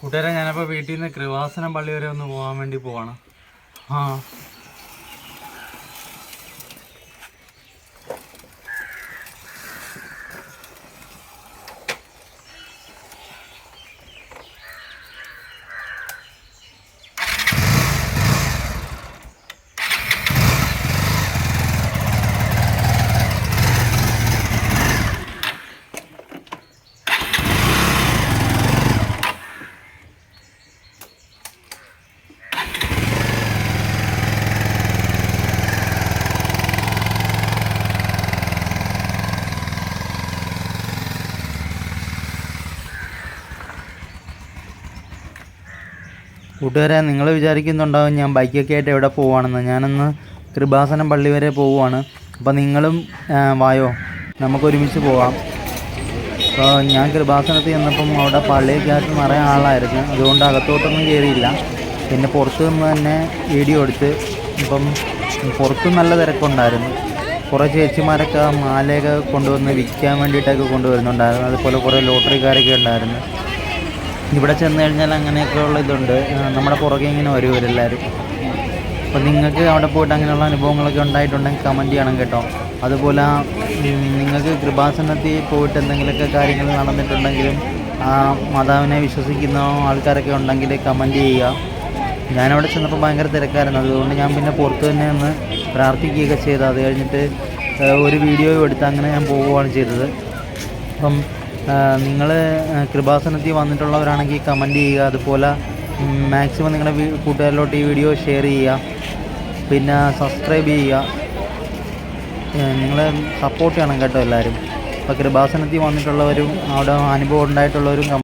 കൂട്ടുകാരെ ഞാനപ്പോൾ വീട്ടിൽ നിന്ന് കൃവാസനം പള്ളി വരെ ഒന്ന് പോകാൻ വേണ്ടി പോവാണ്. ആ. കൂട്ടുകാരെ നിങ്ങൾ വിചാരിക്കുന്നുണ്ടാവും ഞാൻ ബൈക്കൊക്കെ ആയിട്ട് എവിടെ പോവുകയാണെന്ന് ഞാനൊന്ന് കൃപാസനം പള്ളി വരെ പോവുകയാണ് അപ്പോൾ നിങ്ങളും വായോ? നമുക്കൊരുമിച്ച് പോവാം. അപ്പോൾ ഞാൻ കൃപാസനത്തിൽ ചെന്നപ്പം അവിടെ പള്ളിക്കകത്ത് നിറയെ ആളായിരുന്നു. അതുകൊണ്ട് അകത്തോട്ടൊന്നും കയറിയില്ല പിന്നെ പുറത്തു നിന്ന് തന്നെ വീഡിയോ എടുത്ത് ഇപ്പം പുറത്ത് നല്ല തിരക്കുണ്ടായിരുന്നു. കുറേ ചേച്ചിമാരൊക്കെ മാലയൊക്കെ കൊണ്ടുവന്ന് വിൽക്കാൻ വേണ്ടിയിട്ടൊക്കെ കൊണ്ടുവരുന്നുണ്ടായിരുന്നു. അതുപോലെ കുറേ ലോട്ടറിക്കാരൊക്കെ ഉണ്ടായിരുന്നു. ഇവിടെ ചെന്ന് കഴിഞ്ഞാൽ അങ്ങനെയൊക്കെയുള്ള ഇതുണ്ട്. നമ്മുടെ പുറകെ ഇങ്ങനെ വരും ഇവരെല്ലാവരും അപ്പോൾ നിങ്ങൾക്ക് അവിടെ പോയിട്ട് അങ്ങനെയുള്ള അനുഭവങ്ങളൊക്കെ ഉണ്ടായിട്ടുണ്ടെങ്കിൽ കമന്റ് ചെയ്യണം കേട്ടോ. അതുപോലെ നിങ്ങൾക്ക് കൃപാസനത്തിൽ പോയിട്ട് എന്തെങ്കിലുമൊക്കെ കാര്യങ്ങൾ നടന്നിട്ടുണ്ടെങ്കിലും ആ മാതാവിനെ വിശ്വസിക്കുന്ന ആൾക്കാരൊക്കെ ഉണ്ടെങ്കിൽ കമന്റ് ചെയ്യുക. ഞാനവിടെ ചെന്നപ്പോൾ ഭയങ്കര തിരക്കായിരുന്നു. അതുകൊണ്ട് ഞാൻ പിന്നെ പുറത്ത് തന്നെ ഒന്ന് പ്രാർത്ഥിക്കുകയൊക്കെ ചെയ്തു. അത് കഴിഞ്ഞിട്ട് ഒരു വീഡിയോ എടുത്ത് അങ്ങനെ ഞാൻ പോവുകയാണ് ചെയ്തത്. അപ്പം നിങ്ങൾ കൃപാസനത്തിൽ വന്നിട്ടുള്ളവരാണെങ്കിൽ കമന്റ് ചെയ്യുക. അതുപോലെ മാക്സിമം നിങ്ങളുടെ കൂട്ടുകാരിലോട്ട് ഈ വീഡിയോ ഷെയർ ചെയ്യുക. പിന്നെ സബ്സ്ക്രൈബ് ചെയ്യുക. നിങ്ങൾ സപ്പോർട്ട് ചെയ്യണം കേട്ടോ എല്ലാവരും. അപ്പോൾ കൃപാസനത്തിൽ വന്നിട്ടുള്ളവരും അവിടെ അനുഭവം ഉണ്ടായിട്ടുള്ളവരും